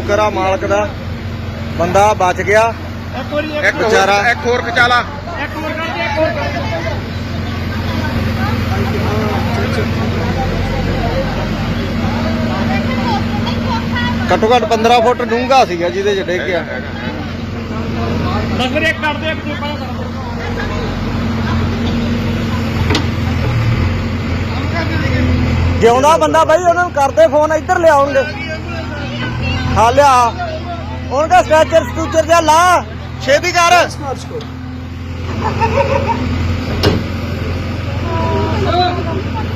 ਸ਼ੁਕਰ ਆ ਮਾਲਕ ਦਾ। ਬੰਦਾ ਬਚ ਗਿਆ। ਇੱਕ ਵਾਰੀ ਇੱਕ ਵਿਚਾਰਾ। ਹੋਰ। ਇੱਕ ਹੋਰ ਖਚਾਲਾ ਇੱਕ ਹੋਰ ਕਰ ਦੇ ਇੱਕ ਹੋਰ ਕਰ ਦੇ ਘੱਟੋ ਘੱਟ 15 ਫੁੱਟ ਡੂੰਘਾ ਸੀਗਾ ਜਿਹਦੇ ਚ ਡਿੱਗ ਗਿਆ। ਫਿਰ ਇੱਕ ਕਰ ਦੇ ਇੱਕ ਦੂਜਾ ਕਰ ਦੇ। ਜਿਉਂਦਾ ਬੰਦਾ ਬਾਈ ਉਹਨਾਂ ਨੂੰ ਕਰਦੇ ਫੋਨ ਇੱਧਰ ਲਿਆਉਣਗੇ। ਹਾਂ ਲਿਆ। ਉਹਨਾਂ ਦਾ ਸਟ੍ਰੈਚਰ ਸਟੂਚਰ ਜਿਹਾ ਲਾ। ਛੇਤੀ ਕਰ।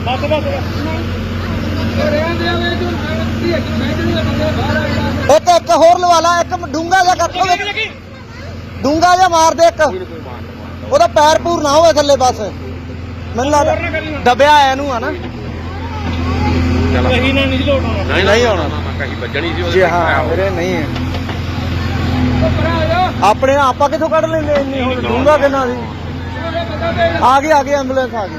ਬਸ ਬਸ ਇੱਕ ਇੱਕ ਹੋਰ ਲਵਾ ਲਾ ਇੱਕ ਡੂੰਘਾ ਜਿਹਾ ਕਰ ਲੱਗੀ ਡੂੰਘਾ ਜਿਹਾ ਮਾਰ ਦੇ ਇੱਕ। ਉਹਦਾ ਪੈਰ ਪੂਰ ਨਾ ਹੋਵੇ ਥੱਲੇ ਬਸ। ਮੈਨੂੰ ਲੱਗਦਾ ਦਬਿਆ ਆਇਆ ਇਹਨੂੰ ਆ ਨਾ। ਕਹੀ ਨਾ ਨਹੀਂ ਲੋਟ ਆਉਣਾ। ਨਹੀਂ ਨਹੀਂ ਆਉਣਾ। ਕਹੀ ਵੱਜਣੀ ਸੀ ਜੀ ਹਾਂ ਵੀਰੇ ਨਹੀਂ ਹੈ। ਆਪਣੇ ਆਪਾਂ ਕਿੱਥੋਂ ਕੱਢ ਲੈਂਦੇ ਇੰਨੀ ਹੁਣ ਡੂੰਘਾ ਕਿੰਨਾ ਸੀ? ਆ ਗਈ ਆ ਗਈ ਐਂਬੂਲੈਂਸ ਆ ਗਈ।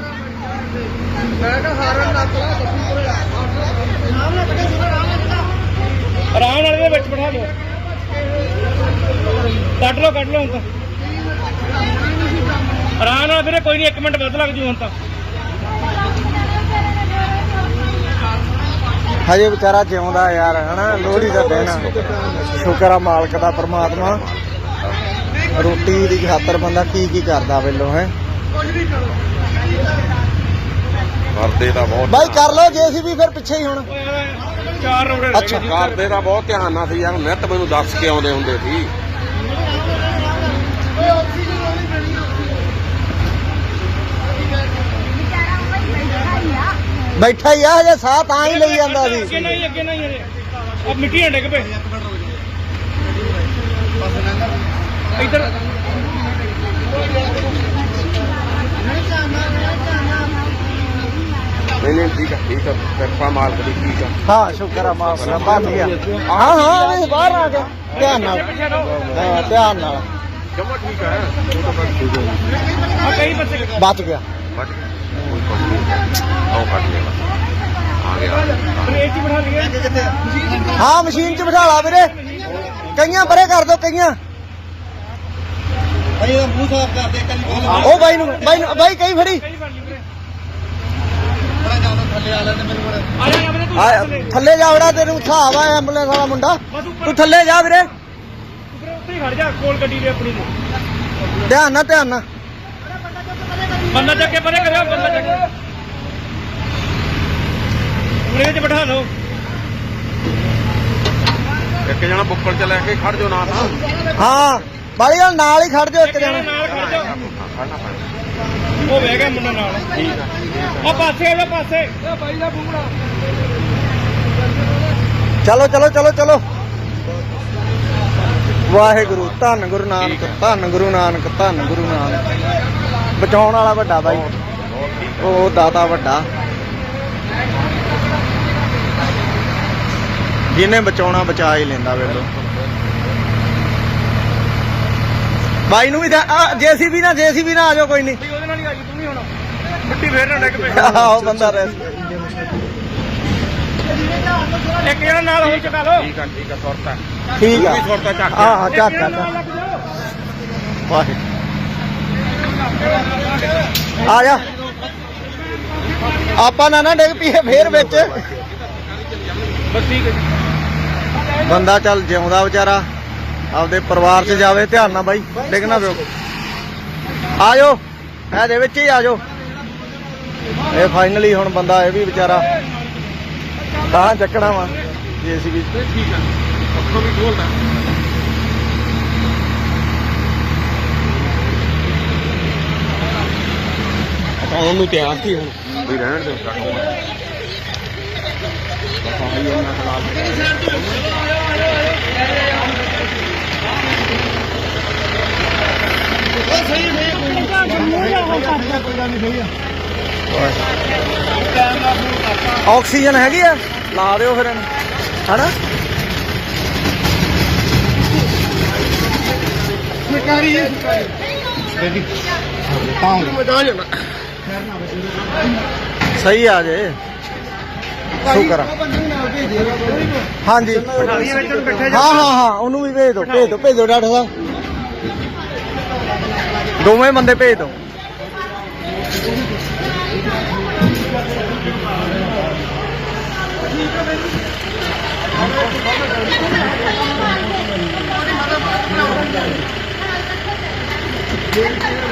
ਆਰਾਮ ਨਾਲ ਇਹਦੇ ਵਿੱਚ ਬਿਠਾ ਲਓ ਕੱਢ ਲਓ ਕੱਢ ਲਓ ਹੁਣ ਤਾਂ। ਆਰਾਮ ਨਾਲ ਵੀਰੇ ਕੋਈ ਨਹੀਂ 1 ਮਿੰਟ ਵੱਧ ਲੱਗ ਜੂ ਹੁਣ ਤਾਂ। ਹਜੇ ਵਿਚਾਰਾ ਜਿਉਂਦਾ ਯਾਰ ਹਨਾ? ਲੋਹੜੀ ਦਾ ਦਿਨ ਆ। ਸ਼ੁਕਰ ਆ ਮਾਲਕ ਦਾ ਪ੍ਰਮਾਤਮਾ। ਰੋਟੀ ਦੀ ਖਾਤਰ ਬੰਦਾ ਕੀ ਕੀ ਕਰਦਾ ਵੇਲੋ ਹੈ? ਕਰਦੇ ਦਾ ਬਹੁਤ ਬਾਈ ਕਰ ਲੋ ਜੇਸੀਬੀ ਫਿਰ ਪਿੱਛੇ ਹੀ ਹੁਣ। ਚਾਰ ਰੋੜੇ ਅੱਛਾ। ਜੀ। ਕਰਦੇ ਦਾ ਬਹੁਤ ਧਿਆਨ ਨਾਲ ਸੀ ਯਾਰ ਨਿੱਤ ਮੈਨੂੰ ਦੱਸ ਕੇ ਆਉਂਦੇ ਹੁੰਦੇ ਸੀ। ਬੈਠਾ ਹੀ ਆ ਹਜੇ ਸਾਹ ਤਾਂ ਹੀ ਲਈ ਜਾਂਦਾ ਅੱਗੇ ਸੀ ਨਹੀਂ ਅੱਗੇ ਨਹੀਂ ਹਜੇ। ਆ ਮਿੱਟੀ ਹੰਡੇ ਕੇ ਪਏ ਇੱਧਰ। ਨਹੀਂ ਨਹੀਂ ਠੀਕ ਆ ਠੀਕ ਆ। ਕਿਰਪਾ ਮਾਲਕ ਦੀ ਠੀਕ ਆ। ਹਾਂ ਸ਼ੁਕਰ ਆ ਗਿਆ ਹਾਂ ਹਾਂ ਵੀ ਬਾਹਰ ਆ ਗਿਆ ਧਿਆਨ ਨਾਲ। ਪਿੱਛੇ ਰਹੋ। ਹਾਂ, ਧਿਆਨ ਨਾਲ। ਜਮਾ ਠੀਕ ਆ ਉਹ ਤਾਂ ਬਸ ਠੀਕ ਹੈ ਆ ਕਈ ਬੱਚੇ ਬਚ ਗਿਆ। ਬਚ ਕੱਟ ਲਿਆ ਆ ਗਿਆ ਹੀ ਬਿਠਾ ਲਈਏ ਹਾਂ ਮਸ਼ੀਨ 'ਚ ਬਿਠਾ ਲਾ ਵੀਰੇ। ਕਈਆਂ ਪਰੇ ਕਰ ਦੋ ਕਈਆਂ। ਉਹ ਬਾਈ ਨੂੰ ਬਾਈ ਨੂੰ ਬਾਈ ਕਈ ਫੜੀ। ਥੱਲੇ। ਥੱਲੇ। ਜਾ ਵੜਾ ਤੈਨੂੰ ਹਿਸਾਬ ਆ ਐਂਬੂਲੈਂਸ ਵਾਲਾ ਮੁੰਡਾ। ਤੂੰ ਥੱਲੇ ਜਾ ਵੀਰੇ। ਉੱਪਰ ਉੱਤੇ ਹੀ ਖੜ ਜਾ ਕੋਲ ਗੱਡੀ ਦੇ ਆਪਣੀ ਦੇ ਧਿਆਨ ਨਾਲ ਧਿਆਨ ਨਾਲ। ਬੰਦਾ ਚੱਕ ਕੇ ਪਰੇ ਕਰਿਓ ਬੰਦਾ ਚੱਕ ਕੇ। ਉਰੇ ਚ ਬਿਠਾ ਲਓ ਇੱਕ ਜਣਾ ਬੁੱਕਲ ਚ ਲੈ ਕੇ ਖੜ ਜੋ ਨਾ ਤਾਂ। ਹਾਂ ਬਾਈ ਨਾਲ ਨਾਲ ਹੀ ਖੜ ਜਾਓ ਇੱਕ ਜਣਾ ਨਾਲ ਖੜ ਜਾ ਖੜਨਾ ਪੈਣਾ ਉਹ ਬਹਿ ਗਿਆ ਮੁੰਡਾ ਨਾਲ। ਠੀਕ ਆ ਆ ਪਾਸੇ ਆ ਜਾ ਪਾਸੇ। ਇਹ ਬਾਈ ਦਾ ਬੂੜਾ ਚਲੋ ਚਲੋ ਚਲੋ ਚਲੋ। ਵਾਹਿਗੁਰੂ ਧੰਨ ਗੁਰੂ ਨਾਨਕ ਧੰਨ ਗੁਰੂ ਨਾਨਕ ਧੰਨ ਗੁਰੂ ਨਾਨਕ। ਬਚਾਉਣ ਵਾਲਾ ਵੱਡਾ ਬਾਈ। ਉਹ ਦਾਤਾ ਵੱਡਾ। ਜਿਹਨੇ ਬਚਾਉਣਾ ਬਚਾ ਹੀ ਲੈਂਦਾ ਵੇਲੋ ਬਾਈ ਨੂੰ ਵੀ ਜੇਸੀਬੀ ਨਾ ਜੇਸੀਬੀ ਨਾ ਆ ਜਾਓ ਕੋਈ ਨਹੀਂ। ਉਹਦੇ ਨਾਲ ਹੀ ਆ ਜੀ ਤੂੰ ਨਹੀਂ ਹੋਣਾ। ਮਿੱਟੀ ਫੇਰ ਨਾ ਡਿੱਗ ਪਏ। ਆਹੋ ਬੰਦਾ ਰਹਿ ਇੱਕ ਜਣਾ ਨਾਲ ਹੋਰ ਚਕਾ ਲਓ। ਠੀਕ ਆ ਠੀਕ ਆ ਸੁਰਤਾ ਠੀਕ ਆ। ਵੀ ਸੁਰਤਾ ਚੱਕ। ਹਾਂ ਚੱਕ ਵਾਹਿਗੁਰੂ। ਆ ਜਾ। ਆਪਾਂ ਨਾ ਨਾ ਡਿੱਗ ਪਈਏ ਫੇਰ ਵਿੱਚ। ਬਸ ਠੀਕ ਹੈ ਬੰਦਾ ਚੱਲ ਜਿਉਂਦਾ ਵਿਚਾਰਾ। ਆਪਦੇ ਪਰਿਵਾਰ 'ਚ ਜਾਵੇ, ਧਿਆਨ ਨਾਲ ਬਾਈ, ਡਿੱਗ ਨਾ ਪਿਓ। ਆ ਜਾਓ। ਇਹਦੇ ਵਿੱਚ ਹੀ ਆ ਜਾਓ। ਇਹ ਫਾਈਨਲੀ ਹੁਣ ਬੰਦਾ ਇਹ ਵੀ ਵਿਚਾਰਾ ਤਾਂ ਚੱਕਣਾ ਵਾ। ਜੀਸੀਬੀ ਠੀਕ ਆ ਉੱਥੋਂ ਵੀ ਖੋਲਦਾ ਆਉਣ ਨੂੰ ਤਿਆਰ ਸੀ ਹੁਣ। ਵੀ ਰਹਿਣ ਦੇ ਆਕਸੀਜਨ ਹੈਗੀ ਆ? ਲਾ ਦਿਓ ਫਿਰ ਇਹਨੂੰ। ਹਨਾ? ਆ ਜੇ ਸ਼ੁਕਰ ਆ ਉਹ ਨੂੰ ਨਾਲ ਭੇਜ ਦਿਓ ਹਾਂਜੀ। ਹਾਂ ਹਾਂ ਹਾਂ ਉਹਨੂੰ ਵੀ ਭੇਜ ਦਿਓ ਭੇਜ ਦਿਓ ਭੇਜ ਦਿਓ ਡਾਕਟਰ ਸਾਹਿਬ। ਦੋਵੇਂ ਬੰਦੇ ਭੇਜ ਦਿਓ Aku